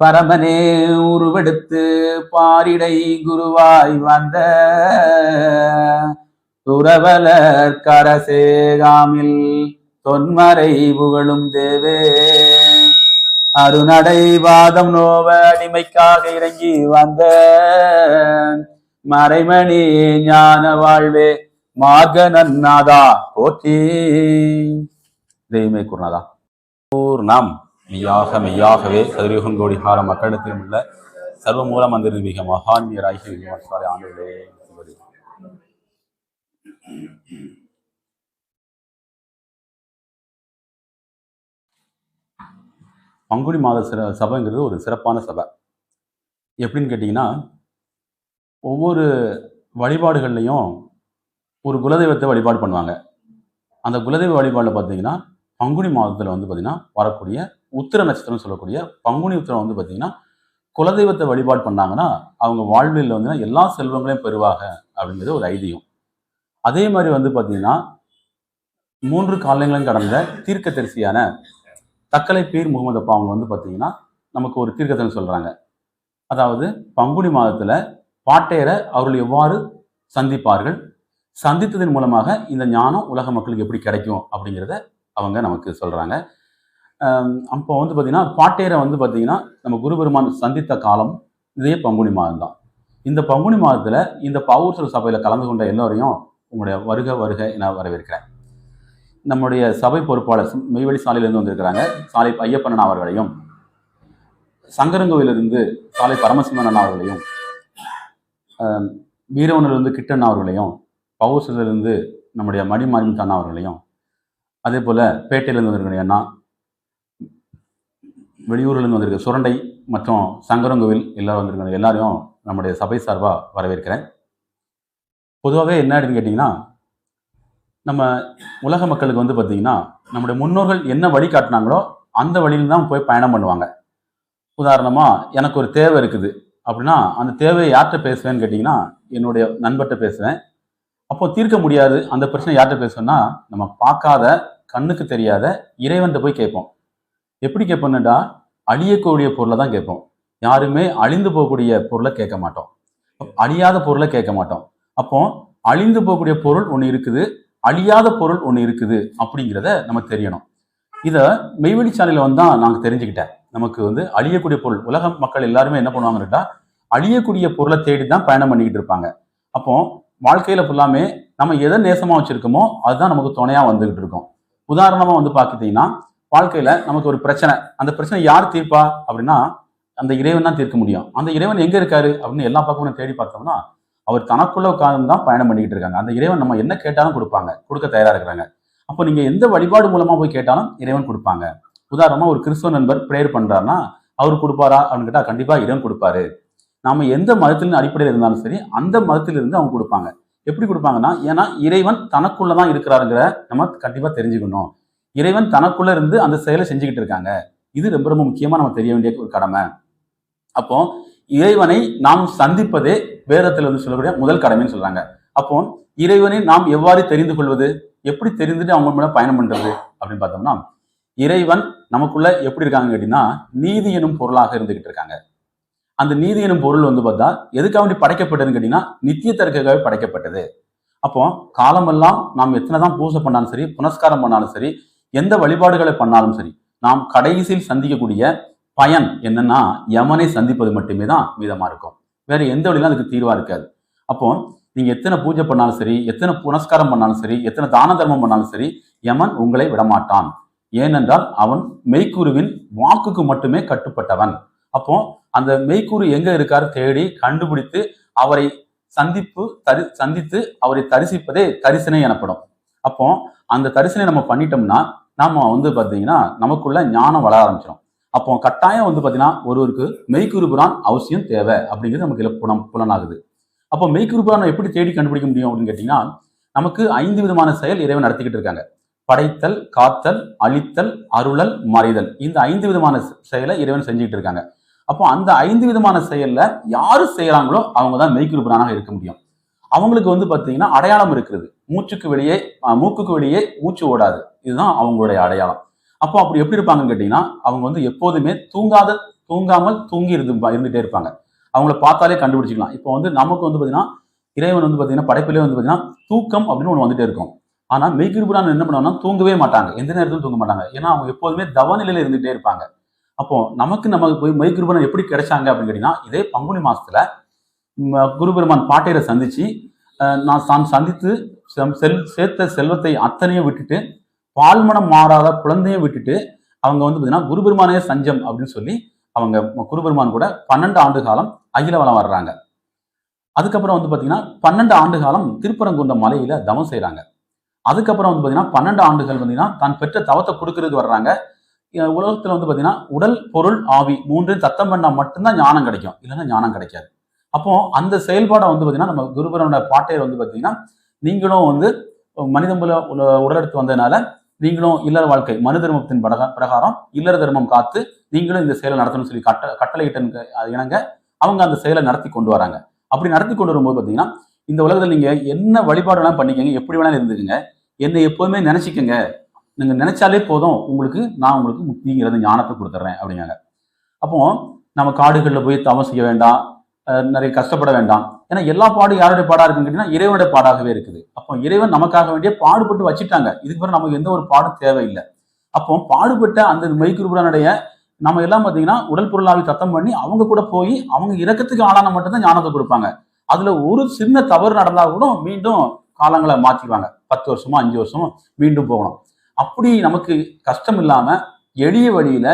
பரமனே உருவெடுத்து பாரிடை குருவாய் வந்த துறவலர் கரசேகாமில் தொன்மறை புகழும் தேவே. அருணடைவாதம் நோவ அடிமைக்காக இறங்கி வந்த மறைமணி ஞான வாழ்வே மாக நன்னாதா போற்றி. தெய்வமே குருநாதா. பூர்ணம் மெய்யாக மெய்யாகவே சதுரயுகம் கோடி கால மக்களிடத்திலும் உள்ள சர்வ மூல மந்திர மிக மகான்யராகி விமர்சாலை ஆண்டுகளே பங்குடி பங்குனி மாத சிற சபைங்கிறது ஒரு சிறப்பான சபை. எப்படின்னு கேட்டிங்கன்னா ஒவ்வொரு வழிபாடுகள்லையும் ஒரு குலதெய்வத்தை வழிபாடு பண்ணுவாங்க. அந்த குலதெய்வ வழிபாடில் பார்த்தீங்கன்னா பங்குனி மாதத்தில் வந்து பார்த்திங்கன்னா வரக்கூடிய உத்திர நட்சத்திரம் சொல்லக்கூடிய பங்குனி உத்திரம் வந்து பார்த்தீங்கன்னா குலதெய்வத்தை வழிபாடு பண்ணாங்கன்னா அவங்க வாழ்வில் வந்து எல்லா செல்வங்களையும் பெறுவாங்க அப்படிங்கிறது ஒரு ஐதீகம். அதே மாதிரி வந்து பார்த்தீங்கன்னா மூன்று காலங்களும் கடந்த தீர்க்கதரிசியான தக்கலை பீர் முகமது அப்பா அவங்க வந்து பார்த்தீங்கன்னா நமக்கு ஒரு தீர்க்கத்தன் சொல்கிறாங்க அதாவது பங்குனி மாதத்தில் பாட்டையரை அவர்கள் எவ்வாறு சந்திப்பார்கள்? சந்தித்ததன் மூலமாக இந்த ஞானம் உலக மக்களுக்கு எப்படி கிடைக்கும் அப்படிங்கிறத அவங்க நமக்கு சொல்கிறாங்க அப்போ வந்து பார்த்தீங்கன்னா பாட்டேரை வந்து பார்த்தீங்கன்னா நம்ம குருபெருமான் சந்தித்த காலம் இதே பங்குனி மாதம் தான். இந்த பங்குனி மாதத்தில் இந்த பாவூர்சல் சபையில் கலந்து கொண்ட எல்லோரையும் உங்களுடைய வருக வருக என வரவேற்கிறேன். நம்முடைய சபை பொறுப்பாளர் மெய்வழி சாலையிலிருந்து வந்திருக்கிறாங்க சாலை ஐயப்பண்ணன் அவர்களையும் சங்கரங்கோவிலிருந்து சாலை பரமசிவன் அவர்களையும் வீரவனிலிருந்து கிட்டன் அவர்களையும் பவுசலிருந்து நம்முடைய மணிமாரின் அண்ணா அவர்களையும் அதே போல் பேட்டையிலேருந்து வந்திருக்கிற அண்ணா வெளியூர்லேருந்து வந்திருக்க சுரண்டை மற்றும் சங்கரங்கோவில் எல்லாரும் வந்திருக்காங்க. எல்லாரையும் நம்முடைய சபை சார்பாக வரவேற்கிறேன். பொதுவாகவே என்ன அப்படின்னு கேட்டிங்கன்னா நம்ம உலக மக்களுக்கு வந்து பார்த்திங்கன்னா நம்முடைய முன்னோர்கள் என்ன வழி காட்டினாங்களோ அந்த வழியில் தான் போய் பயணம் பண்ணுவாங்க. உதாரணமாக எனக்கு ஒரு தேவை இருக்குது. அப்படின்னா அந்த தேவையை யார்கிட்ட பேசுவேன்னு கேட்டிங்கன்னா என்னுடைய நண்பர்கிட்ட பேசுவேன். அப்போ தீர்க்க முடியாது. அந்த பிரச்சனை யார்கிட்ட பேசுவேன்னா நம்ம பார்க்காத கண்ணுக்கு தெரியாத இறைவன்கிட்ட போய் கேட்போம். எப்படி கேட்போம்னுடா அழியக்கூடிய பொருளை தான் கேட்போம். யாருமே அழிந்து போகக்கூடிய பொருளை கேட்க மாட்டோம். அழியாத பொருளை கேட்க மாட்டோம். அப்போ அழிந்து போகக்கூடிய பொருள் ஒன்று இருக்குது அழியாத பொருள் ஒன்று இருக்குது அப்படிங்கிறத நமக்கு தெரியணும். இதை மெய்வெளி சேனலில் வந்து தான் நாங்கள் தெரிஞ்சுக்கிட்டேன். நமக்கு வந்து அழியக்கூடிய பொருள் உலக மக்கள் எல்லாருமே என்ன பண்ணுவாங்கன்னு அழியக்கூடிய பொருளை தேடி தான் பயணம் பண்ணிக்கிட்டு இருப்பாங்க. அப்போ வாழ்க்கையில் ஃபுல்லாமே நம்ம எதை நேசமாக வச்சுருக்கோமோ அதுதான் நமக்கு துணையாக வந்துக்கிட்டு இருக்கும். உதாரணமாக வந்து பார்த்துட்டிங்கன்னா வாழ்க்கையில நமக்கு ஒரு பிரச்சனை. அந்த பிரச்சனை யார் தீர்ப்பா? அப்படின்னா அந்த இறைவன் தான் தீர்க்க முடியும். அந்த இறைவன் எங்க இருக்காரு? அப்படின்னு எல்லா பக்கமும் தேடி பார்த்தோம்னா அவர் தனக்குள்ள உட்கார்ந்து தான் பயணம் பண்ணிக்கிட்டு இருக்காங்க. அந்த இறைவன் நம்ம என்ன கேட்டாலும் கொடுப்பாங்க. கொடுக்க தயாரா இருக்கிறாங்க. அப்போ நீங்க எந்த வழிபாடு மூலமா போய் கேட்டாலும் இறைவன் கொடுப்பாங்க. உதாரணமா ஒரு கிறிஸ்துவ நண்பர் ப்ரேயர் பண்றாருன்னா அவர் கொடுப்பாரா? அப்படின்னு கேட்டா கண்டிப்பா இறைவன் கொடுப்பாரு. நாம எந்த மதத்தின் அடிப்படையில் இருந்தாலும் சரி அந்த மதத்திலிருந்து அவங்க கொடுப்பாங்க. எப்படி கொடுப்பாங்கன்னா ஏன்னா இறைவன் தனக்குள்ளதான் இருக்கிறாருங்கிற நம்ம கண்டிப்பா தெரிஞ்சுக்கணும். இறைவன் தனக்குள்ள இருந்து அந்த செயலை செஞ்சுக்கிட்டு இருக்காங்க. இது ரொம்ப ரொம்ப முக்கியமா நம்ம தெரிய வேண்டிய ஒரு கடமை. அப்போ இறைவனை நாம் சந்திப்பதே வேதத்தில் வந்து சொல்லக்கூடிய முதல் கடமைன்னு சொல்றாங்க. அப்போ இறைவனை நாம் எவ்வாறு தெரிந்து கொள்வது? எப்படி தெரிந்துட்டு அவங்க மேல பயணம் பண்றது? அப்படின்னு பார்த்தோம்னா இறைவன் நமக்குள்ள எப்படி இருக்காங்க கேட்டீங்கன்னா நீதி எனும் பொருளாக இருந்துகிட்டு இருக்காங்க. அந்த நீதி எனும் பொருள் வந்து பார்த்தா எதுக்காக வேண்டி படைக்கப்பட்டதுன்னு கேட்டீங்கன்னா நித்தியத்திற்காகவே படைக்கப்பட்டது. அப்போ காலமெல்லாம் நாம் எத்தனை தான் பூஜை பண்ணாலும் சரி புனஸ்காரம் பண்ணாலும் சரி எந்த வழிபாடுகளை பண்ணாலும் சரி நாம் கடைசியில் சந்திக்கக்கூடிய பயன் என்னன்னா யமனை சந்திப்பது மட்டுமே தான் மீதமாக இருக்கும். வேற எந்த வழியிலும் அதுக்கு தீர்வாக இருக்காது. அப்போ நீங்க எத்தனை பூஜை பண்ணாலும் சரி எத்தனை புனஸ்காரம் பண்ணாலும் சரி எத்தனை தான தர்மம் பண்ணாலும் சரி யமன் உங்களை விடமாட்டான். ஏனென்றால் அவன் மெய்க்குருவின் வாக்குக்கு மட்டுமே கட்டுப்பட்டவன். அப்போ அந்த மெய்க்குரு எங்க இருக்காரு தேடி கண்டுபிடித்து அவரை சந்திப்பு தரி சந்தித்து அவரை தரிசிப்பதே தரிசனை எனப்படும். அப்போ அந்த தரிசனை நம்ம பண்ணிட்டோம்னா நாம வந்து பார்த்தீங்கன்னா நமக்குள்ள ஞானம் வளர ஆரம்பிச்சிடும் அப்போ கட்டாயம் வந்து பார்த்தீங்கன்னா ஒருவருக்கு மெய்க்குறுபுரான் அவசியம் தேவை அப்படிங்கிறது நமக்கு புலம் புலனாகுது. அப்போ மெய்க்குறுபுரான் எப்படி தேடி கண்டுபிடிக்க முடியும் அப்படின்னு கேட்டிங்கன்னா நமக்கு ஐந்து விதமான செயல் இறைவன் நடத்திக்கிட்டு இருக்காங்க. படைத்தல் காத்தல் அழித்தல் அருளல் மறைதல். இந்த ஐந்து விதமான செயலை இறைவன் செஞ்சுக்கிட்டு இருக்காங்க. அப்போ அந்த ஐந்து விதமான செயலில் யார் செய்கிறாங்களோ அவங்க தான் மெய்க்குருபனாக இருக்க முடியும். அவங்களுக்கு வந்து பார்த்தீங்கன்னா அடையாளம் இருக்கிறது. மூச்சுக்கு வெளியே மூக்குக்கு வெளியே மூச்சு ஓடாது. இதுதான் அவங்களுடைய அடையாளம். அப்போ அப்படி எப்படி இருப்பாங்கன்னு கேட்டீங்கன்னா அவங்க வந்து எப்போதுமே தூங்காத தூங்காமல் தூங்கி இருந்து இருந்துகிட்டே இருப்பாங்க. அவங்கள பார்த்தாலே கண்டுபிடிச்சிக்கலாம். இப்போ வந்து நமக்கு வந்து பார்த்தீங்கன்னா இறைவன் வந்து பார்த்தீங்கன்னா படைப்பிலே வந்து பார்த்தீங்கன்னா தூக்கம் அப்படின்னு ஒன்று வந்துட்டே இருக்கும். ஆனால் மெய்கிருபுரான் என்ன பண்ணுவாங்கன்னா தூங்கவே மாட்டாங்க. எந்த நேரத்திலும் தூங்க மாட்டாங்க. ஏன்னா அவங்க எப்போதுமே தவநிலையில இருந்துகிட்டே இருப்பாங்க. அப்போ நமக்கு நமக்கு போய் மெய்கிருபுரான் எப்படி கிடைச்சாங்க அப்படின்னு கேட்டிங்கன்னா இதே பங்குனி மாதத்தில் குருபெருமான் பாட்டையரை சந்திச்சு நான் தான் சந்தித்து செம்- செல் சேர்த்த செல்வத்தை அத்தனையும் விட்டுட்டு பால்மனம் மாறாத குழந்தையும் விட்டுட்டு அவங்க வந்து பார்த்தீங்கன்னா குருபெருமானே சஞ்சம் அப்படின்னு சொல்லி அவங்க குருபெருமான் கூட பன்னெண்டு ஆண்டு காலம் அகில வளம் வர்றாங்க. அதுக்கப்புறம் வந்து பார்த்தீங்கன்னா பன்னெண்டு ஆண்டு காலம் திருப்பரங்குன்ற மலையில தவம் செய்கிறாங்க அதுக்கப்புறம் வந்து பார்த்தீங்கன்னா பன்னெண்டு ஆண்டுகள் பார்த்தீங்கன்னா தான் பெற்ற தவத்தை கொடுக்கறதுக்கு வர்றாங்க. உலகத்தில் வந்து பார்த்தீங்கன்னா உடல் பொருள் ஆவி மூன்றையும் தத்தம் பண்ணால் மட்டும்தான் ஞானம் கிடைக்கும். இல்லைன்னா ஞானம் கிடைக்காது. அப்போ அந்த செயல்பாடை வந்து பார்த்தீங்கன்னா நம்ம குருபரனோட பாட்டையர் வந்து பார்த்தீங்கன்னா நீங்களும் வந்து மனிதம்புல உடலெடுத்து வந்ததுனால நீங்களும் இல்லற வாழ்க்கை மனு தர்மத்தின் படக- பிரகாரம் இல்லற தர்மம் காத்து நீங்களும் இந்த செயலை நடத்தணும்னு சொல்லி கட்ட கட்டளையிட்ட இணங்க அவங்க அந்த செயலை நடத்தி கொண்டு வராங்க. அப்படி நடத்தி கொண்டு வரும்போது பார்த்தீங்கன்னா இந்த உலகத்தில் நீங்க என்ன வழிபாடு வேணாலும் பண்ணிக்கங்க எப்படி வேணாலும் இருந்துக்குங்க என்னை எப்போதுமே நினச்சிக்கங்க. நீங்க நினைச்சாலே போதும் உங்களுக்கு நான் உங்களுக்கு முக்திங்கிறது ஞானத்தை கொடுத்துட்றேன் அப்படிங்காங்க அப்போ நம்ம காடுகளில் போய் தவம் செய்ய வேண்டாம் நிறைய கஷ்டப்பட வேண்டாம். ஏன்னா எல்லா பாடும் யாருடைய பாடாக இருக்குன்னு கேட்டீங்கன்னா இறைவனுடைய பாடாகவே இருக்குது. அப்போ இறைவன் நமக்காக வேண்டிய பாடுபட்டு வச்சுட்டாங்க. இதுக்கு பிறகு நமக்கு எந்த ஒரு பாடும் தேவையில்லை. அப்போ பாடுபட்ட அந்த மெய்குருபுரனுடைய நம்ம எல்லாம் பார்த்தீங்கன்னா உடல் பொருளாவி தத்தம் பண்ணி அவங்க கூட போய் அவங்க இறக்கத்துக்கு ஆளான மட்டும்தான் ஞானத்தை கொடுப்பாங்க. அதுல ஒரு சின்ன தவறு நடந்தா கூட மீண்டும் காலங்களை மாற்றிடுவாங்க பத்து வருஷமோ அஞ்சு வருஷமோ மீண்டும் போகணும். அப்படி நமக்கு கஷ்டம் இல்லாம எளிய வழியில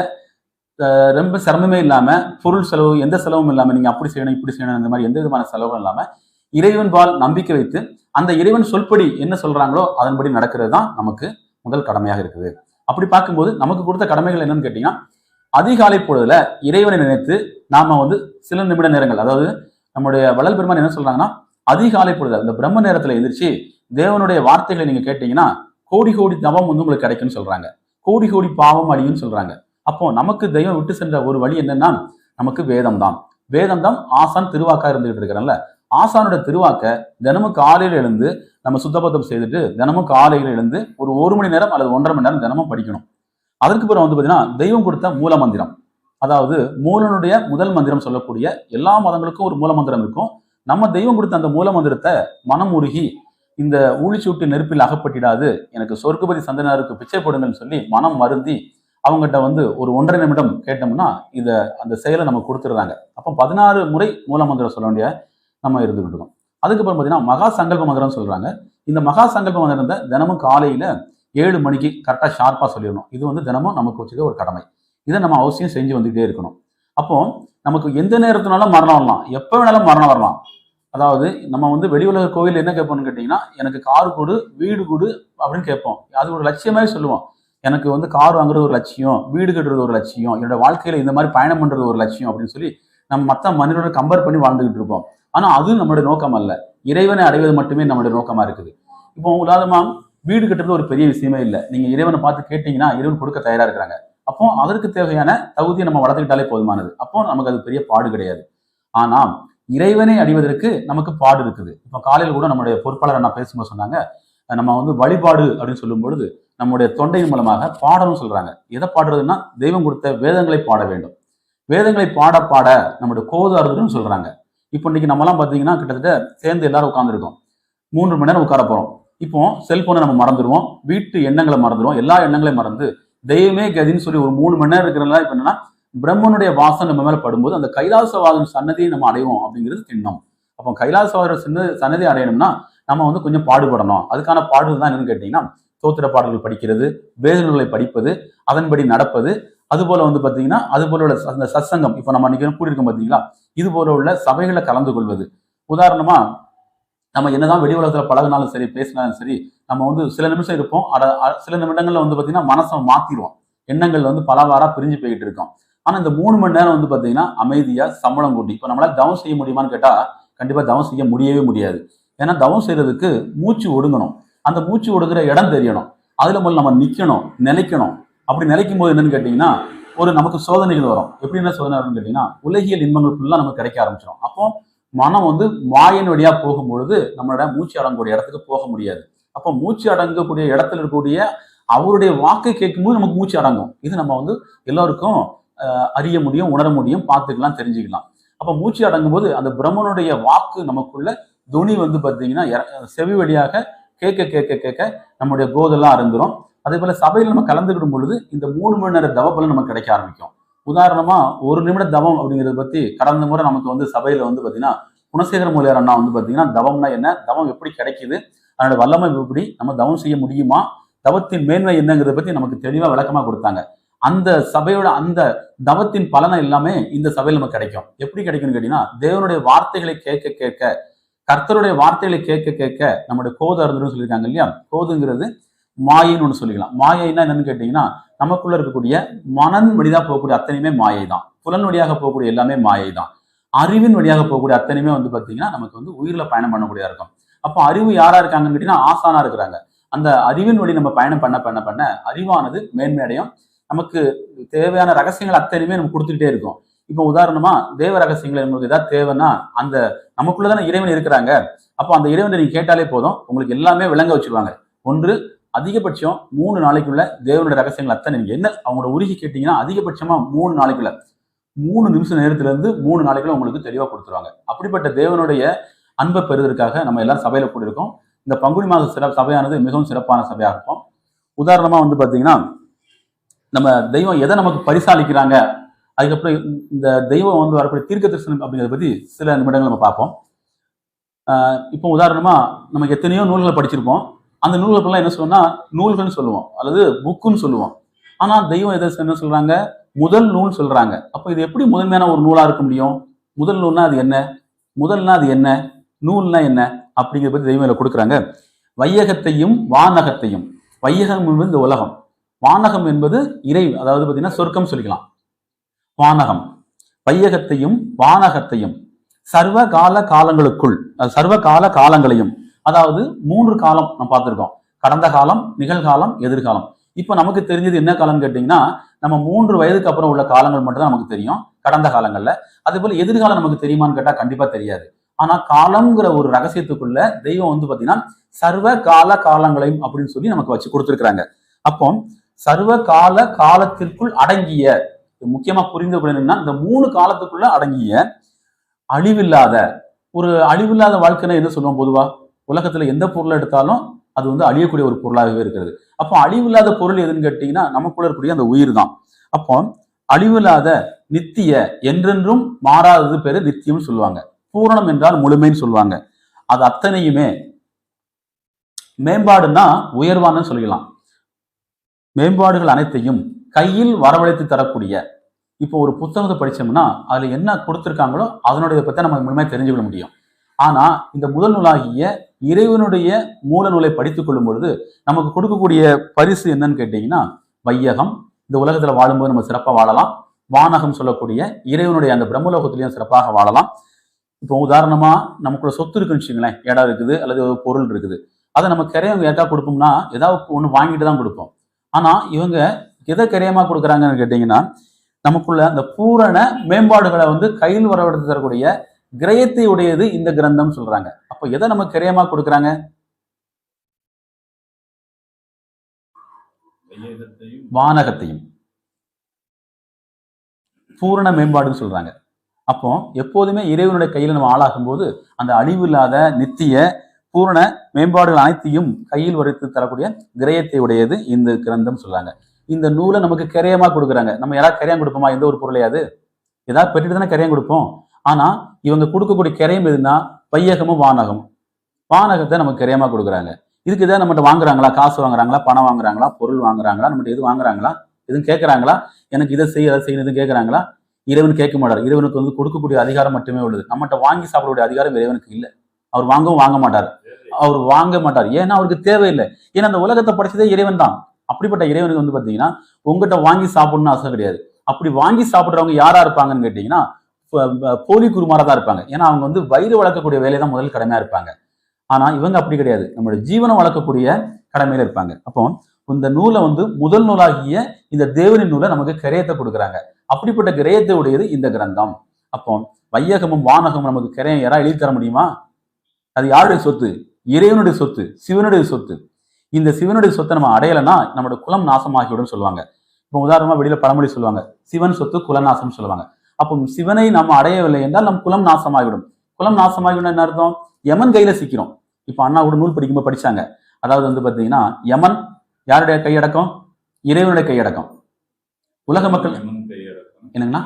ரொம்ப சிரமமே இல்லாமல் பொருள் செலவு எந்த செலவும் இல்லாமல் நீங்கள் அப்படி செய்யணும் இப்படி செய்யணும் இந்த மாதிரி எந்த விதமான செலவும் இல்லாமல் இறைவன் பால் நம்பிக்கை வைத்து அந்த இறைவன் சொல்படி என்ன சொல்கிறாங்களோ அதன்படி நடக்கிறது தான் நமக்கு முதல் கடமையாக இருக்குது. அப்படி பார்க்கும்போது நமக்கு கொடுத்த கடமைகள் என்னன்னு கேட்டிங்கன்னா அதிகாலை பொழுதுல இறைவனை நினைத்து நாம வந்து சில நிமிட நேரங்கள் அதாவது நம்முடைய வளர் பெருமான் என்ன சொல்றாங்கன்னா அதிகாலை பொழுது அந்த பிரம்ம நேரத்துல எந்திரிச்சு தேவனுடைய வார்த்தைகளை நீங்க கேட்டீங்கன்னா கோடி கோடி தவம் வந்து உங்களுக்கு கிடைக்கும்னு சொல்றாங்க. கோடி கோடி பாவம் அடியும்னு சொல்றாங்க. அப்போ நமக்கு தெய்வம் விட்டு சென்ற ஒரு வழி என்னன்னா நமக்கு வேதம் தான் வேதம் தான் ஆசான் திருவாக்கா இருந்துகிட்டு இருக்கிறான்ல. ஆசானோட திருவாக்க தினமும் காலையில் எழுந்து நம்ம சுத்தபத்தம் செய்துட்டு தினமும் காலையில் எழுந்து ஒரு ஒரு மணி நேரம் அல்லது ஒன்றரை மணி நேரம் தினமும் படிக்கணும். அதற்கு பிறகு வந்து பார்த்தீங்கன்னா தெய்வம் கொடுத்த மூல மந்திரம். அதாவது மூலனுடைய முதல் மந்திரம் சொல்லக்கூடிய எல்லா மதங்களுக்கும் ஒரு மூல மந்திரம் இருக்கும். நம்ம தெய்வம் கொடுத்த அந்த மூல மந்திரத்தை மனம் உருகி இந்த ஊழிச்சூட்டு நெருப்பில் அகப்பட்டிடாது எனக்கு சொர்க்கபதி சந்தனாருக்கு பிச்சை போடுங்கன்னு சொல்லி மனம் மருந்தி அவங்ககிட்ட வந்து ஒரு ஒன்றரை நிமிடம் கேட்டோம்னா இதை அந்த செயலை நம்ம கொடுத்துருந்தாங்க அப்போ பதினாறு முறை மூல மந்திரம் சொல்ல வேண்டிய நம்ம இருந்துகிட்டு இருக்கோம். அதுக்கப்புறம் பார்த்தீங்கன்னா மகா சங்கல்ப மந்திரம் சொல்கிறாங்க இந்த மகா சங்கல்ப மந்திரத்தை தினமும் காலையில் ஏழு மணிக்கு கரெக்டாக ஷார்ப்பாக சொல்லிடணும். இது வந்து தினமும் நமக்கு வச்சுக்க ஒரு கடமை. இதை நம்ம அவசியம் செஞ்சு வந்துகிட்டே இருக்கணும். அப்போ நமக்கு எந்த நேரத்தினாலும் மரணம் வரலாம். எப்போ வேணாலும் மரணம் வரலாம். அதாவது நம்ம வந்து வெளி உலக கோவில் என்ன கேட்போம்னு கேட்டிங்கன்னா எனக்கு கார் கொடு வீடு கொடு அப்படின்னு கேட்போம். அது ஒரு லட்சியமாகவே சொல்லுவோம். எனக்கு வந்து கார் வாங்குறது ஒரு லட்சியம் வீடு கட்டுறது ஒரு லட்சியம் என்னோட வாழ்க்கையில இந்த மாதிரி பயணம் பண்றது ஒரு லட்சியம் அப்படின்னு சொல்லி நம்ம மற்ற மனிதனோட கம்பேர் பண்ணி வாழ்ந்துகிட்டு இருப்போம். ஆனா அது நம்மளுடைய நோக்கம் அல்ல. இறைவனை அடைவது மட்டுமே நம்மளுடைய நோக்கமா இருக்குது. இப்போ உதாரணமா வீடு கட்டுறது ஒரு பெரிய விஷயமே இல்லை. நீங்க இறைவனை பார்த்து கேட்டீங்கன்னா இறைவன் கொடுக்க தயாரா இருக்கிறாங்க. அப்போ அதற்கு தேவையான தகுதியை நம்ம வளர்த்துக்கிட்டாலே போதுமானது. அப்போ நமக்கு அது பெரிய பாடு கிடையாது. ஆனா இறைவனை அடைவதற்கு நமக்கு பாடு இருக்குது. இப்போ காலையில் கூட நம்முடைய பொறுப்பாளர் நான் பேசும்போது சொன்னாங்க நம்ம வந்து வழிபாடு அப்படின்னு சொல்லும் பொழுது நம்முடைய தொண்டையின் மூலமாக பாடணும்னு சொல்றாங்க. எதை பாடுறதுன்னா தெய்வம் கொடுத்த வேதங்களை பாட வேண்டும். வேதங்களை பாட பாட நம்முடைய கோது அறுதுன்னு சொல்றாங்க. இப்போ இன்னைக்கு நம்மலாம் பார்த்தீங்கன்னா கிட்டத்தட்ட சேர்ந்து எல்லாரும் உட்காந்துருக்கோம் மூன்று மணி நேரம் உட்கார போறோம். இப்போ செல்போனை நம்ம மறந்துடுவோம். வீட்டு எண்ணங்களை மறந்துடுவோம். எல்லா எண்ணங்களையும் மறந்து தெய்வமே கதின்னு சொல்லி ஒரு மூணு மணி நேரம் இருக்கிறனால இப்போ என்னன்னா பிரம்மனுடைய வாசம் நம்ம மேல படும்போது அந்த கைலாசவாதம் சன்னதியை நம்ம அடைவோம் அப்படிங்கிறது திண்ணம். அப்போ கைலாசவாதம் சின்ன சன்னதி அடையணும்னா நம்ம வந்து கொஞ்சம் பாடுபடணும். அதுக்கான பாடுதல் தான் என்னன்னு கேட்டீங்கன்னா தோத்திர பாடல்கள் படிக்கிறது வேத படிப்பது அதன்படி நடப்பது. அதுபோல வந்து பார்த்தீங்கன்னா அது போல உள்ள அந்த சத்சங்கம் இப்போ நம்ம அன்னைக்கு கூடியிருக்கோம் பார்த்தீங்களா இது போல உள்ள சபைகளை கலந்து கொள்வது. உதாரணமா நம்ம என்னதான் வெளி உலகத்துல பழகினாலும் சரி பேசினாலும் சரி நம்ம வந்து சில நிமிஷம் இருப்போம். அட சில நிமிடங்கள்ல வந்து பார்த்தீங்கன்னா மனசை மாத்திடுவோம் எண்ணங்கள் வந்து பலவாரா பிரிஞ்சு போய்கிட்டு இருக்கோம். ஆனா இந்த மூணு மணி நேரம் வந்து பார்த்தீங்கன்னா அமைதியா சம்பளம் கூட்டி இப்போ நம்மளால தவம் செய்ய முடியுமான்னு கேட்டா கண்டிப்பா தவம் செய்ய முடியவே முடியாது. ஏன்னா தவம் செய்யறதுக்கு மூச்சு ஒடுங்கணும். அந்த மூச்சு விடுகிற இடம் தெரியணும். அதில் முதல்ல நம்ம நிற்கணும் நிலைக்கணும் அப்படி நிலைக்கும் போது என்னன்னு கேட்டிங்கன்னா ஒரு நமக்கு சோதனைகள் வரும். எப்படி என்ன சோதனை வரும்னு கேட்டிங்கன்னா உலகியல் இன்பங்கள் ஃபுல்லாக நமக்கு கிடைக்க ஆரம்பிச்சிடும் அப்போ மனம் வந்து மாயின் வழியாக போகும்பொழுது நம்மளோட மூச்சு அடங்கக்கூடிய இடத்துக்கு போக முடியாது. அப்போ மூச்சு அடங்கக்கூடிய இடத்துல இருக்கக்கூடிய அவருடைய வாக்கை கேட்கும்போது நமக்கு மூச்சு அடங்கும். இது நம்ம வந்து எல்லோருக்கும் அறிய முடியும் உணர முடியும் பார்த்துக்கலாம் தெரிஞ்சுக்கலாம். அப்போ மூச்சு அடங்கும் போது அந்த பிரம்மனுடைய வாக்கு நமக்குள்ள துணி வந்து பார்த்தீங்கன்னா செவி வழியாக கேட்க கேட்க கேட்க நம்முடைய கோதெல்லாம் அருந்துரும் அதே போல சபையில் நம்ம கலந்துக்கிடும் பொழுது இந்த மூணு மணி நேர தவப்பலன் நமக்கு கிடைக்க ஆரம்பிக்கும். உதாரணமா ஒரு நிமிட தவம் அப்படிங்கிறத பத்தி கடந்த முறை நமக்கு வந்து சபையில வந்து பாத்தீங்கன்னா குணசேகர மூலியார் அண்ணா வந்து பாத்தீங்கன்னா தவம்னா என்ன? தவம் எப்படி கிடைக்குது? அதனோட வல்லமை எப்படி? நம்ம தவம் செய்ய முடியுமா? தவத்தின் மேன்மை என்னங்கிறத பத்தி நமக்கு தெளிவா விளக்கமா கொடுத்தாங்க. அந்த சபையோட அந்த தவத்தின் பலனை எல்லாமே இந்த சபையில் நமக்கு கிடைக்கும். எப்படி கிடைக்கும்னு கேட்டீங்கன்னா தேவனுடைய வார்த்தைகளை கேட்க கேட்க கர்த்தருடைய வார்த்தைகளை கேட்க கேட்க நம்முடைய கோது அருந்துன்னு சொல்லியிருக்காங்க இல்லையா? கோதுங்கிறது மாயைன்னு ஒன்று சொல்லிக்கலாம். மாயைன்னா என்னன்னு கேட்டீங்கன்னா நமக்குள்ள இருக்கக்கூடிய மனன் வழியாக போகக்கூடிய அத்தனையுமே மாயை தான் புலன் வழியாக போகக்கூடிய எல்லாமே மாயை தான் அறிவின் வழியாக போகக்கூடிய அத்தனையுமே வந்து பார்த்தீங்கன்னா நமக்கு வந்து உயிரில் பயணம் பண்ணக்கூடிய இருக்கும். அப்போ அறிவு யாரா இருக்காங்கன்னு கேட்டீங்கன்னா ஆசானா இருக்கிறாங்க. அந்த அறிவின் வழி நம்ம பயணம் பண்ண பண்ண பண்ண அறிவானது மேன்மையடையும் நமக்கு தேவையான ரகசியங்கள் அத்தனையுமே நம்ம கொடுத்துக்கிட்டே இருக்கும். இப்போ உதாரணமா தேவ ரகசியங்கள் உங்களுக்கு ஏதாவது தேவைன்னா அந்த நமக்குள்ளதான இறைவன் இருக்கிறாங்க. அப்போ அந்த இறைவனை நீங்க கேட்டாலே போதும். உங்களுக்கு எல்லாமே விளங்க வச்சிருவாங்க. ஒன்று அதிகபட்சம் மூணு நாளைக்குள்ள தேவனுடைய ரகசியங்கள் அத்தனை நீங்க என்ன அவங்களோட உருகி கேட்டீங்கன்னா அதிகபட்சமா மூணு நாளைக்குள்ள. மூணு நிமிஷம் நேரத்துல இருந்து மூணு நாளைக்குள்ள உங்களுக்கு தெளிவா கொடுத்துருவாங்க. அப்படிப்பட்ட தேவனுடைய அன்பை பெறுவதற்காக நம்ம எல்லாம் சபையில கூடியிருக்கோம். இந்த பங்குனி மாத சிறப்பு சபையானது மிகவும் சிறப்பான சபையாக இருக்கும். உதாரணமா வந்து பாத்தீங்கன்னா நம்ம தெய்வம் எதை நமக்கு பரிசாலிக்கிறாங்க அதுக்கப்புறம் இந்த தெய்வம் வந்து வரக்கூடிய தீர்க்க தரிசனம் அப்படிங்கிறத பத்தி சில நிமிடங்கள் நம்ம பார்ப்போம். இப்போ உதாரணமா நமக்கு எத்தனையோ நூல்களை படிச்சிருப்போம். அந்த நூல்களுக்கெல்லாம் என்ன சொல்லுவோம்னா நூல்கள்னு சொல்லுவோம். அல்லது புக்குன்னு சொல்லுவோம். ஆனா தெய்வம் எதை என்ன சொல்றாங்க? முதல் நூல் சொல்றாங்க. அப்போ இது எப்படி முதன்மையான ஒரு நூலா இருக்க முடியும்? முதல் நூல்னா அது என்ன? முதல்னா அது என்ன? நூல்னா என்ன? அப்படிங்கிற பத்தி தெய்வம் இதில் கொடுக்குறாங்க. வையகத்தையும் வானகத்தையும். வையகம் என்பது இந்த உலகம். வானகம் என்பது இறை அதாவது பார்த்தீங்கன்னா சொர்க்கம் சொல்லிக்கலாம். வானகம். வையகத்தையும் வானகத்தையும் சர்வ கால காலங்களுக்குள் அஹ் சர்வ கால காலங்களையும் அதாவது மூன்று காலம் நம்ம பார்த்துருக்கோம். கடந்த காலம் நிகழ்காலம் எதிர்காலம். இப்போ நமக்கு தெரிஞ்சது என்ன காலம்னு கேட்டிங்கன்னா நம்ம மூன்று வயதுக்கு அப்புறம் உள்ள காலங்கள் மட்டும்தான் நமக்கு தெரியும் கடந்த காலங்களில். அதே போல் எதிர்காலம் நமக்கு தெரியுமான்னு கேட்டால் கண்டிப்பாக தெரியாது. ஆனால் காலம்ங்கிற ஒரு ரகசியத்துக்குள்ள தெய்வம் வந்து பார்த்தீங்கன்னா சர்வ கால காலங்களையும் அப்படின்னு சொல்லி நமக்கு வச்சு கொடுத்துருக்குறாங்க. அப்போ சர்வ கால காலத்திற்குள் அடங்கிய முக்கியமா புரிந்து கொள்ளணும்னா இந்த மூணு காலத்துக்குள்ள அடங்கிய அழிவில்லாத ஒரு அழிவில்லாத வாழ்க்கைன்னா என்ன சொல்லுவோம் பொதுவா? உலகத்துல எந்த பொருளை எடுத்தாலும் அது வந்து அழியக்கூடிய ஒரு பொருளாகவே இருக்கிறது. அப்போ அழிவில்லாத பொருள் எதுன்னு கேட்டீங்கன்னா நமக்குள்ள இருக்கக்கூடிய அந்த உயிர் தான். அப்போ அழிவில்லாத நித்திய என்றென்றும் மாறாதது பேரு நித்தியம்னு சொல்லுவாங்க. பூரணம் என்றால் முழுமைன்னு சொல்லுவாங்க. அது அத்தனையுமே மேம்பாடுன்னா உயர்வான்னு சொல்லிக்கலாம் மேம்பாடுகள் அனைத்தையும் கையில் வரவழைத்து தரக்கூடிய இப்போ ஒரு புத்தகத்தை படித்தோம்னா அதில் என்ன கொடுத்துருக்காங்களோ அதனுடைய பற்றி நம்ம முழுமையாக தெரிஞ்சுக்கொள்ள முடியும். ஆனால் இந்த முதல் நூலாகிய இறைவனுடைய மூல நூலை படித்து கொள்ளும் பொழுது நமக்கு கொடுக்கக்கூடிய பரிசு என்னன்னு கேட்டிங்கன்னா வையகம். இந்த உலகத்தில் வாழும்போது நம்ம சிறப்பாக வாழலாம். வானகம் சொல்லக்கூடிய இறைவனுடைய அந்த பிரம்மலோகத்திலையும் சிறப்பாக வாழலாம். இப்போ உதாரணமாக நமக்குள்ள சொத்து இருக்குன்னு வச்சுங்களேன் இடம் இருக்குது அல்லது ஒரு பொருள் இருக்குது. அதை நம்ம கரையவங்க ஏற்றா கொடுப்போம்னா ஏதாவது ஒன்று வாங்கிட்டு தான் கொடுப்போம். ஆனால் இவங்க எதை கிரயமா கொடுக்குறாங்கன்னு கேட்டீங்கன்னா நமக்குள்ள அந்த பூரண மேம்பாடுகளை வந்து கையில் வரவழைத்து தரக்கூடிய கிரயத்தை உடையது இந்த கிரந்தம் சொல்றாங்க. அப்போ எதை நம்ம கிரயமா கொடுக்குறாங்க? வானகத்தையும். பூரண மேம்பாடுன்னு சொல்றாங்க. அப்போ எப்போதுமே இறைவனுடைய கையில் நம்ம ஆளாகும் போது அந்த அழிவில்லாத நித்திய பூரண மேம்பாடுகள் அனைத்தையும் கையில் வரைத்து தரக்கூடிய கிரயத்தை உடையது இந்த கிரந்தம் சொல்றாங்க. இந்த நூலை நமக்கு கிரயமா கொடுக்குறாங்க. நம்ம யாராவது கிரயம் கொடுப்போமா? எந்த ஒரு பொருளையாவது ஏதாவது பெற்றுட்டு தானே கிரயம் கொடுப்போம். ஆனா இவங்க கொடுக்கக்கூடிய கிரயம் எதுனா வையகமும் வானகம் வானகத்தை நமக்கு கிரயமா கொடுக்குறாங்க. இதுக்கு ஏதாவது நம்மகிட்ட வாங்குறாங்களா? காசு வாங்குறாங்களா? பணம் வாங்குறாங்களா? பொருள் வாங்குறாங்களா? நம்மகிட்ட எது வாங்குறாங்களா? எதுவும் கேட்கறாங்களா எனக்கு இதை செய்ய அதை செய்யணும் எதுவும் கேட்கறாங்களா இறைவன் கேட்க மாட்டார். இறைவனுக்கு வந்து கொடுக்கக்கூடிய அதிகாரம் மட்டுமே உள்ளது. நம்மகிட்ட வாங்கி சாப்பிடக்கூடிய அதிகாரம் இறைவனுக்கு இல்லை. அவர் வாங்கவும் வாங்க மாட்டார். அவர் வாங்க மாட்டார். ஏன்னா அவருக்கு தேவையில்லை. ஏன்னா அந்த உலகத்தை படைச்சதே இறைவன் தான். அப்படிப்பட்ட இறைவனுக்கு வந்து பார்த்தீங்கன்னா உங்ககிட்ட வாங்கி சாப்பிடணும்னு அவசியம் கிடையாது. அப்படி வாங்கி சாப்பிட்றவங்க யாரா இருப்பாங்கன்னு கேட்டீங்கன்னா போலி குருமாரா தான் இருப்பாங்க. ஏன்னா அவங்க வந்து வயிறு வளர்க்கக்கூடிய வேலையை தான் முதல் கடமையா இருப்பாங்க. ஆனா இவங்க அப்படி கிடையாது. நம்மளோட ஜீவனம் வளர்க்கக்கூடிய கடமையில இருப்பாங்க. அப்போ இந்த நூலை வந்து முதல் நூலாகிய இந்த தேவனின் நூலை நமக்கு கிரயத்தை கொடுக்குறாங்க. அப்படிப்பட்ட கிரயத்தை உடையது இந்த கிரந்தம். அப்போ வையகமும் வானகமும் நமக்கு கிரயம் யாரா எழுதி தர முடியுமா? அது யாருடைய சொத்து? இறைவனுடைய சொத்து சிவனுடைய சொத்து. இந்த சிவனுடைய சொத்தை நம்ம அடையலைன்னா நம்மளோட குலம் நாசமாகிவிடும் சொல்லுவாங்க. இப்போ உதாரணமா வெளியில பழமொழி சொல்லுவாங்க. சிவன் சொத்து குலநாசம் சொல்லுவாங்க. அப்போ சிவனை நம்ம அடையவில்லை என்றால் நம் குலம் நாசமாகிவிடும். குலம் நாசமாகிவிடும் என்ன அர்த்தம்? யமன் கையில சிக்கிறோம். இப்போ அண்ணா கூட நூல் படிக்கும்போது படிச்சாங்க. அதாவது வந்து பாத்தீங்கன்னா யமன் யாருடைய கையடக்கம்? இறைவனுடைய கையடக்கம். உலக மக்கள் என்னங்கண்ணா?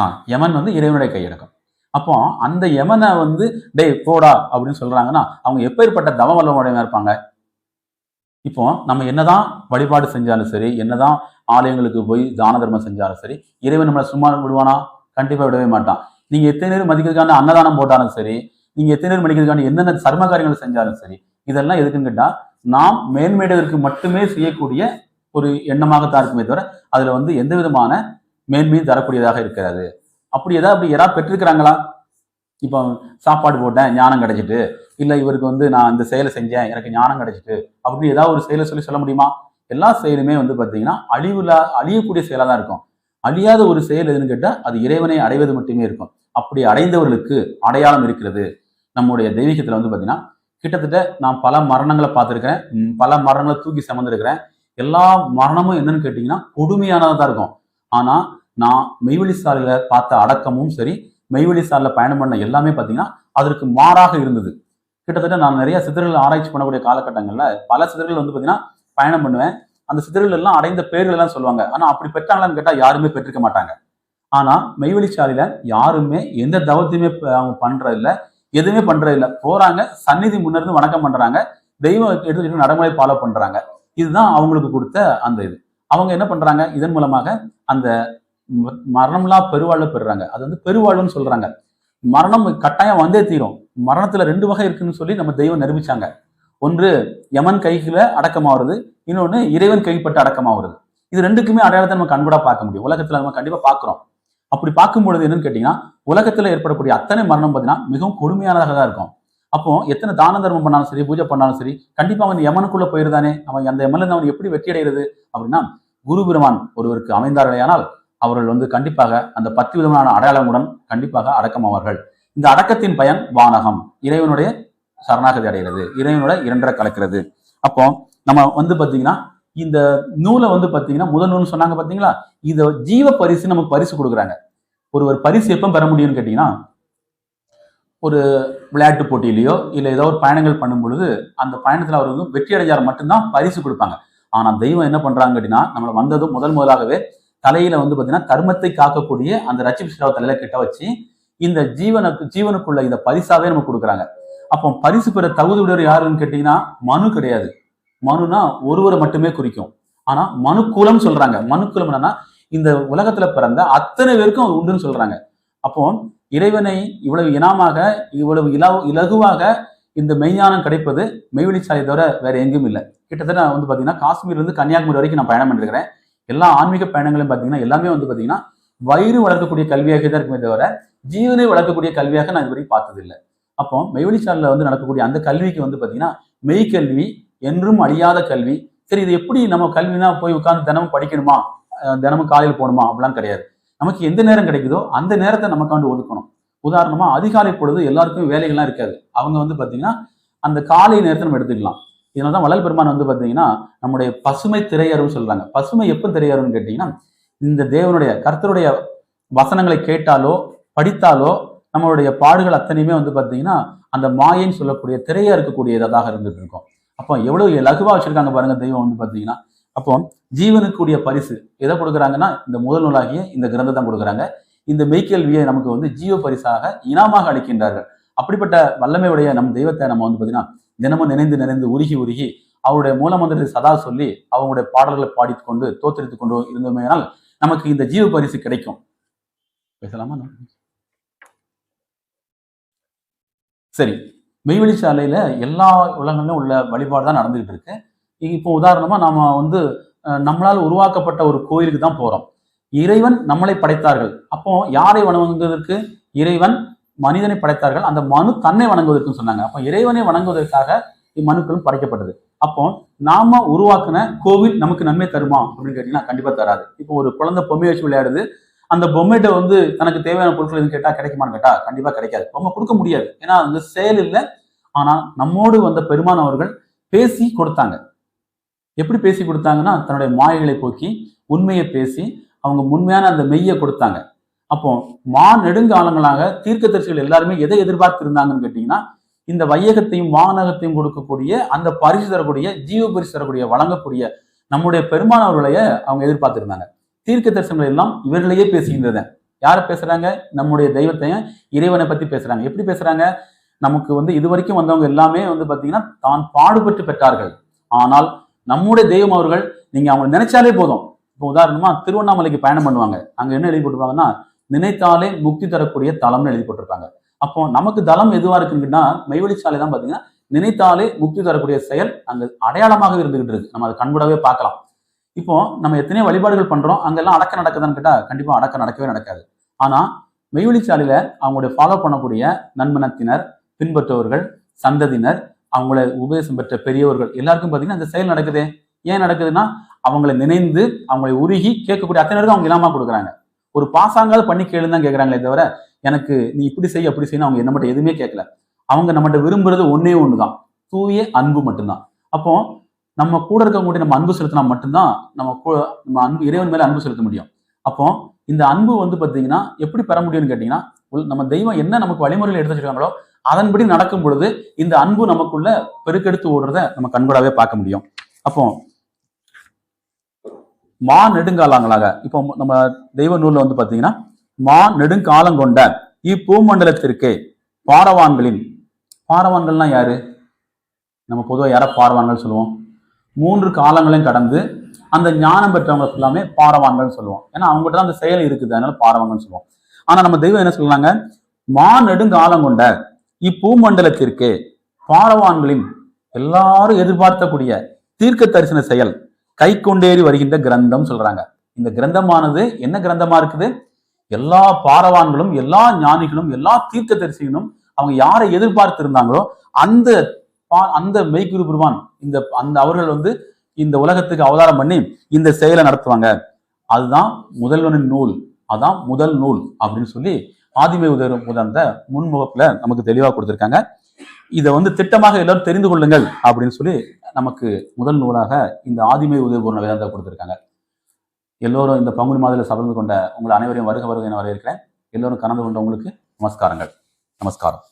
ஆ யமன் வந்து இறைவனுடைய கையடக்கம். அப்போ அந்த யமனை வந்து டேய் போடா அப்படின்னு சொல்றாங்கன்னா அவங்க எப்பேற்பட்ட தவ வல்லமுடையவங்க இருப்பாங்க? இப்போ நம்ம என்னதான் வழிபாடு செஞ்சாலும் சரி என்னதான் ஆலயங்களுக்கு போய் தான தர்மம் செஞ்சாலும் சரி இறைவன் நம்மளை சும்மா விடுவானா? கண்டிப்பா விடவே மாட்டான். நீங்க எத்தனை நேரம் மதிக்கிறதுக்கான அன்னதானம் போட்டாலும் சரி நீங்க எத்தனை நேரம் மதிக்கிறதுக்கான என்னென்ன சர்ம காரியங்கள் செஞ்சாலும் சரி இதெல்லாம் எதுக்குன்னு கேட்டா நாம் மேன்மேடுவதற்கு மட்டுமே செய்யக்கூடிய ஒரு எண்ணமாகத்தான் இருக்குமே தவிர அதுல வந்து எந்த விதமான மேன்மையும் தரக்கூடியதாக இருக்கிறது. அப்படி ஏதாவது அப்படி யாராவது பெற்றிருக்கிறாங்களா? இப்போ சாப்பாடு போட்டேன் ஞானம் கிடைச்சிட்டு. இல்லை இவருக்கு வந்து நான் இந்த செயலை செஞ்சேன் எனக்கு ஞானம் கிடைச்சிட்டு. அப்படின்னு ஏதாவது ஒரு செயலை சொல்லி சொல்ல முடியுமா? எல்லா செயலுமே வந்து பார்த்தீங்கன்னா அழிவுல அழியக்கூடிய செயலாக தான் இருக்கும். அழியாத ஒரு செயல் எதுன்னு கேட்டால் அது இறைவனை அடைவது மட்டுமே இருக்கும். அப்படி அடைந்தவர்களுக்கு அடையாளம் இருக்கிறது. நம்முடைய தெய்வீகத்தில் வந்து பார்த்தீங்கன்னா கிட்டத்தட்ட நான் பல மரணங்களை பார்த்துருக்கிறேன். பல மரணங்களை தூக்கி சமந்திருக்கிறேன். எல்லா மரணமும் என்னன்னு கேட்டிங்கன்னா கொடுமையானதாக தான் இருக்கும். ஆனால் நான் மெய்வெளி சாலையில் பார்த்த அடக்கமும் சரி மெய்வெளி சாலையில் பயணம் பண்ண எல்லாமே பார்த்தீங்கன்னா அதற்கு மாறாக இருந்தது. கிட்டத்தட்ட நான் நிறைய சிதறல் ஆராய்ச்சி பண்ணக்கூடிய காலகட்டங்களில் பல சிதறல் வந்து பார்த்தீங்கன்னா பயணம் பண்ணுவேன். அந்த சிதறல் எல்லாம் அடைந்த பேர்கள் எல்லாம் சொல்லுவாங்க. ஆனால் அப்படி பெற்றாங்களான்னு கேட்டால் யாருமே பெற்றிருக்க மாட்டாங்க. ஆனால் மெய்வெளி சாலையில் யாருமே எந்த தவத்தையுமே அவங்க பண்ணுறதில்ல எதுவுமே பண்ணுறதில்ல போகிறாங்க சந்நிதி முன்னிருந்து வணக்கம் பண்ணுறாங்க தெய்வம் எடுத்துக்கிட்டு நடைமுறை ஃபாலோ பண்ணுறாங்க இதுதான் அவங்களுக்கு கொடுத்த அந்த இது. அவங்க என்ன பண்ணுறாங்க இதன் மூலமாக அந்த ம- பெருவாழ்வு பெறுறாங்க. அது வந்து பெருவாழ்வுன்னு சொல்றாங்க. மரணம் கட்டாயம் வந்தே தீரும். மரணத்துல ரெண்டு வகை இருக்குன்னு சொல்லி நம்ம தெய்வம் நிரூபிச்சாங்க. ஒன்று யமன் கைகளை அடக்கமாகிறது இன்னொன்று இறைவன் கைப்பட்டு அடக்கமாகிறது இது ரெண்டுக்குமே அடையாளத்தை நம்ம கண்கூடா பார்க்க முடியும். உலகத்துல நம்ம கண்டிப்பா பார்க்குறோம். அப்படி பார்க்கும் பொழுது என்னன்னு கேட்டீங்கன்னா உலகத்துல ஏற்படக்கூடிய அத்தனை மரணம் பார்த்தீங்கன்னா மிகவும் கொடுமையானதாக தான் இருக்கும். அப்போ எத்தனை தான தர்மம் பண்ணாலும் சரி பூஜை பண்ணாலும் சரி கண்டிப்பா அவன் யமனுக்குள்ள போயிருந்தானே. அவன் அந்த யமன்ல இருந்து அவன் எப்படி வெற்றி அடைகிறது அப்படின்னா குரு பெருமான் ஒருவருக்கு அமைந்தார்களேயானால் அவர்கள் வந்து கண்டிப்பாக அந்த பத்து விதமான அடையாளங்களுடன் கண்டிப்பாக அடக்கமாவார்கள். இந்த அடக்கத்தின் பயன் வானகம். இறைவனுடைய சரணாகதி அடைகிறது. இறைவனோட இரண்டரை கலக்கிறது. அப்போ நம்ம வந்து பார்த்தீங்கன்னா இந்த நூலை வந்து பார்த்தீங்கன்னா முதல் நூல்னு சொன்னாங்க பார்த்தீங்களா இந்த ஜீவ பரிசு நமக்கு பரிசு கொடுக்குறாங்க. ஒருவர் பரிசு எப்போ பெற முடியும்னு கேட்டீங்கன்னா ஒரு விளையாட்டு போட்டியிலையோ இல்லை ஏதோ ஒரு பயணங்கள் பண்ணும் பொழுது அந்த பயணத்தில் அவர் வந்து வெற்றி அடைஞ்சால் மட்டும்தான் பரிசு கொடுப்பாங்க. ஆனால் தெய்வம் என்ன பண்ணுறாங்க அப்படின்னா நம்மளை வந்ததும் முதல் முதலாகவே தலையில வந்து பாத்தீங்கன்னா கர்மத்தை காக்கக்கூடிய அந்த ரச்சிப் சிராவ தலையில கிட்ட வச்சு இந்த ஜீவனுக்கு ஜீவனுக்குள்ள இந்த பரிசாவே நமக்கு கொடுக்குறாங்க. அப்போ பரிசு பெற தகுதியுடையவர் யாருன்னு கேட்டீங்கன்னா மனு கிடையாது. மனுனா ஒருவரை மட்டுமே குறிக்கும். ஆனா மனுக்குலம் சொல்றாங்க. மனுக்குலம் என்னன்னா இந்த உலகத்துல பிறந்த அத்தனை பேருக்கும் உண்டுன்னு சொல்றாங்க. அப்போ இறைவனை இவ்வளவு இனமாக இவ்வளவு இலவு இலகுவாக இந்த மெய்ஞானம் கிடைப்பது மெய்வெளி தவிர வேற எங்கும் இல்லை. கிட்டத்தட்ட நான் வந்து பாத்தீங்கன்னா காஷ்மீர்ல இருந்து கன்னியாகுமரி வரைக்கும் நான் பயணம் பண்ணிருக்கிறேன். எல்லா ஆன்மீக பயணங்களும் பார்த்தீங்கன்னா எல்லாமே வந்து பார்த்தீங்கன்னா வயிறு வளர்க்கக்கூடிய கல்வியாக தான் இருக்குமே தவிர ஜீவனை வளர்க்கக்கூடிய கல்வியாக நான் இதுவரை பார்த்ததில்லை. அப்போ மெய்வெளி சாலையில் வந்து நடக்கக்கூடிய அந்த கல்விக்கு வந்து பார்த்தீங்கன்னா மெய்க்கல்வி என்றும் அழியாத கல்வி சரி இது எப்படி நம்ம கல்வினா போய் உட்காந்து தினமும் படிக்கணுமா? தினமும் காலையில் போகணுமா? அப்படிலாம் கிடையாது. நமக்கு எந்த நேரம் கிடைக்குதோ அந்த நேரத்தை நமக்காண்டு ஒதுக்கணும். உதாரணமாக அதிகாலை பொழுது எல்லாருக்கும் வேலைகள்லாம் இருக்காது. அவங்க வந்து பார்த்தீங்கன்னா அந்த காலை நேரத்தை நம்ம எடுத்துக்கலாம். இதனால தான் வள்ளல் பெருமான் வந்து பார்த்தீங்கன்னா நம்முடைய பசுமை திரையருன்னு சொல்றாங்க. பசுமை எப்போ திரையருன்னு கேட்டீங்கன்னா இந்த தேவனுடைய கர்த்தருடைய வசனங்களை கேட்டாலோ படித்தாலோ நம்மளுடைய பாடுகள் அத்தனையுமே வந்து பார்த்தீங்கன்னா அந்த மாயைன்னு சொல்லக்கூடிய திரையா இருக்கக்கூடியதாக இருந்துட்டு இருக்கும். அப்போ எவ்வளவு லகுவா வச்சிருக்காங்க பாருங்க தெய்வம் வந்து பார்த்தீங்கன்னா அப்போ ஜீவனுக்குரிய பரிசு எதை கொடுக்குறாங்கன்னா இந்த முதல் நூலாகிய இந்த கிரந்தத்தை கொடுக்குறாங்க. இந்த மெய்க்கல்வியை நமக்கு வந்து ஜீவ பரிசாக இனாமாக அளிக்கின்றார்கள். அப்படிப்பட்ட வல்லமையுடைய நம் தெய்வத்தை நம்ம வந்து பார்த்தீங்கன்னா தினமும் நினைந்து நினைந்து உருகி உருகி அவருடைய மூலமந்திரத்தை சதா சொல்லி அவங்களுடைய பாடல்களை பாடிக்கொண்டு தோத்தரித்துக் கொண்டு இருந்தோமேனால் நமக்கு இந்த ஜீவ பரிசு கிடைக்கும். பேசலாமா? சரி மெய்வெளி சாலையில எல்லா உலகங்களிலும் உள்ள வழிபாடு தான் நடந்துகிட்டு இருக்கு. இப்போ உதாரணமா நாம வந்து நம்மளால் உருவாக்கப்பட்ட ஒரு கோயிலுக்கு தான் போறோம். இறைவன் நம்மளை படைத்தார்கள். அப்போ யாரை வணங்குவதற்கு இறைவன் மனிதனை படைத்தார்கள். அந்த மனு தன்னை வணங்குவதற்குன்னு சொன்னாங்க. அப்போ இறைவனை வணங்குவதற்காக இம்மனுக்களும் படைக்கப்பட்டது. அப்போ நாம உருவாக்குன கோவில் நமக்கு நன்மை தருமா அப்படின்னு கேட்டீங்கன்னா கண்டிப்பா தராது. இப்போ ஒரு குழந்தை பொம்மை வச்சு விளையாடுது. அந்த பொம்மைகிட்ட வந்து தனக்கு தேவையான பொருட்கள் எதுவும் கேட்டா கிடைக்குமான்னு கேட்டா கண்டிப்பா கிடைக்காது. பொம்மை கொடுக்க முடியாது. ஏன்னா அந்த செயல் இல்லை. ஆனா நம்மோடு வந்த பெருமான் அவர்கள் பேசி கொடுத்தாங்க. எப்படி பேசி கொடுத்தாங்கன்னா தன்னுடைய மாயைகளை போக்கி உண்மையை பேசி அவங்க உண்மையான அந்த மெய்யை கொடுத்தாங்க. அப்போ மா நெடுங்காலங்களாக தீர்க்க தரிசிகள் எல்லாருமே எதை எதிர்பார்த்து இருந்தாங்கன்னு கேட்டீங்கன்னா இந்த வையகத்தையும் வானகத்தையும் கொடுக்கக்கூடிய அந்த பரிசு தரக்கூடிய ஜீவ பரிசு தரக்கூடிய வழங்கக்கூடிய நம்முடைய பெருமானவர்களைய அவங்க எதிர்பார்த்திருந்தாங்க. தீர்க்க தரிசனங்கள் எல்லாம் இவர்களையே பேசுகின்றன. யார பேசுறாங்க? நம்முடைய தெய்வத்தையும் இறைவனை பத்தி பேசுறாங்க. எப்படி பேசுறாங்க? நமக்கு வந்து இது வரைக்கும் வந்தவங்க எல்லாமே வந்து பாத்தீங்கன்னா தான் பாடுபட்டு பெற்றார்கள். ஆனால் நம்முடைய தெய்வம் அவர்கள் நீங்க அவங்க நினைச்சாலே போதும். இப்போ உதாரணமா திருவண்ணாமலைக்கு பயணம் பண்ணுவாங்க. அங்க என்ன எழுதி போட்டுருப்பாங்கன்னா நினைத்தாலே முக்தி தரக்கூடிய தலம்னு எழுதி போட்டிருப்பாங்க அப்போ நமக்கு தளம் எதுவா இருக்குன்னா மெய்வழிச்சாலை தான் பாத்தீங்கன்னா நினைத்தாலே முக்தி தரக்கூடிய செயல் அங்க அடையாளமாக இருந்துகிட்டு இருக்கு. நம்ம அதை கண்கூடவே பார்க்கலாம். இப்போ நம்ம எத்தனையோ வழிபாடுகள் பண்றோம் அங்கெல்லாம் அடக்க நடக்குதான்னு கேட்டா கண்டிப்பா அடக்க நடக்கவே நடக்காது. ஆனா மெய்வழிச்சாலையில அவங்களுடைய ஃபாலோ பண்ணக்கூடிய நண்பனத்தினர் பின்பற்றுபவர்கள் சந்ததியினர் அவங்கள உபதேசம் பெற்ற பெரியவர்கள் எல்லாருக்கும் பார்த்தீங்கன்னா அந்த செயல் நடக்குதே. ஏன் நடக்குதுன்னா அவங்களை நினைந்து அவங்களை உருகி கேட்கக்கூடிய அத்தனை பேருக்கு அவங்க இல்லாம கொடுக்குறாங்க. ஒரு பாசாங்காவது பண்ணி கேளுன்னு தான் கேட்குறாங்களே தவிர எனக்கு நீ இப்படி செய்ய அப்படி செய்யணும் அவங்க நம்மகிட்ட எதுவுமே கேட்கல அவங்க நம்மகிட்ட விரும்புறது ஒன்னே ஒன்று தான் தூய அன்பு மட்டும்தான். அப்போ நம்ம கூட இருக்கவங்ககிட்ட நம்ம அன்பு செலுத்தினா மட்டும்தான் நம்ம கூ- நம்ம அன்பு இறைவன் மேலே அன்பு செலுத்த முடியும். அப்போ இந்த அன்பு வந்து பார்த்தீங்கன்னா எப்படி பெற முடியும்னு கேட்டிங்கன்னா உள்- நம்ம தெய்வம் என்ன நமக்கு வழிமுறையில் எடுத்து வச்சிருக்காங்களோ அதன்படி நடக்கும் பொழுது இந்த அன்பு நமக்குள்ள பெருக்கெடுத்து ஓடுறத நம்ம கண்கூடாவே பார்க்க முடியும். அப்போ மா நெடுங்காலங்களாக. இப்போ நம்ம தெய்வ நூலில் வந்து பார்த்தீங்கன்னா மா நெடுங்காலம் கொண்ட இப்பூமண்டலத்திற்கு பாரவான்களின் பாரவான்கள்னா யாரு? நம்ம பொதுவாக யார பாரவான்கள் சொல்லுவோம்? மூன்று காலங்களையும் கடந்து அந்த ஞானம் பெற்றவங்க எல்லாமே பாரவான்கள் சொல்லுவோம். ஏன்னா அவங்ககிட்ட தான் அந்த செயல் இருக்குது. அதனால பாரவான்கள் சொல்லுவோம். ஆனா நம்ம தெய்வம் என்ன சொல்றாங்க? மா நெடுங்காலம் கொண்ட இப்பூமண்டலத்திற்கு பாரவான்களின் எல்லாரும் எதிர்பார்க்கக்கூடிய தீர்க்க தரிசன செயல் கை கொண்டேறி வருகின்ற கிரந்தம் சொல்றாங்க. இந்த கிரந்தமானது என்ன கிரந்தமா இருக்குது? எல்லா பாரவான்களும் எல்லா ஞானிகளும் எல்லா தீர்க்க தரிசிகளும் அவங்க யாரை எதிர்பார்த்து இருந்தாங்களோ அந்த பா- அந்த மெய்குரு பெருமான் இந்த அந்த அவர்கள் வந்து இந்த உலகத்துக்கு அவதாரம் பண்ணி இந்த செயலை நடத்துவாங்க. அதுதான் முதல்வனின் நூல். அதான் முதல் நூல் அப்படின்னு சொல்லி ஆதிமை உதர் உதர்ந்த முன்முகப்புல நமக்கு தெளிவாக கொடுத்துருக்காங்க. இதை வந்து திட்டமாக எல்லாரும் தெரிந்து கொள்ளுங்கள் அப்படின்னு சொல்லி நமக்கு முதல் நூலாக இந்த ஆதிமை உதவிபூர்ண வேதாந்தா கொடுத்துருக்காங்க. எல்லோரும் இந்த பங்குனி மாதத்தில் சபந்து கொண்ட உங்கள் அனைவரையும் வருக வருக என வரவேற்கிறேன். எல்லோரும் கலந்து கொண்ட உங்களுக்கு நமஸ்காரங்கள். நமஸ்காரம்.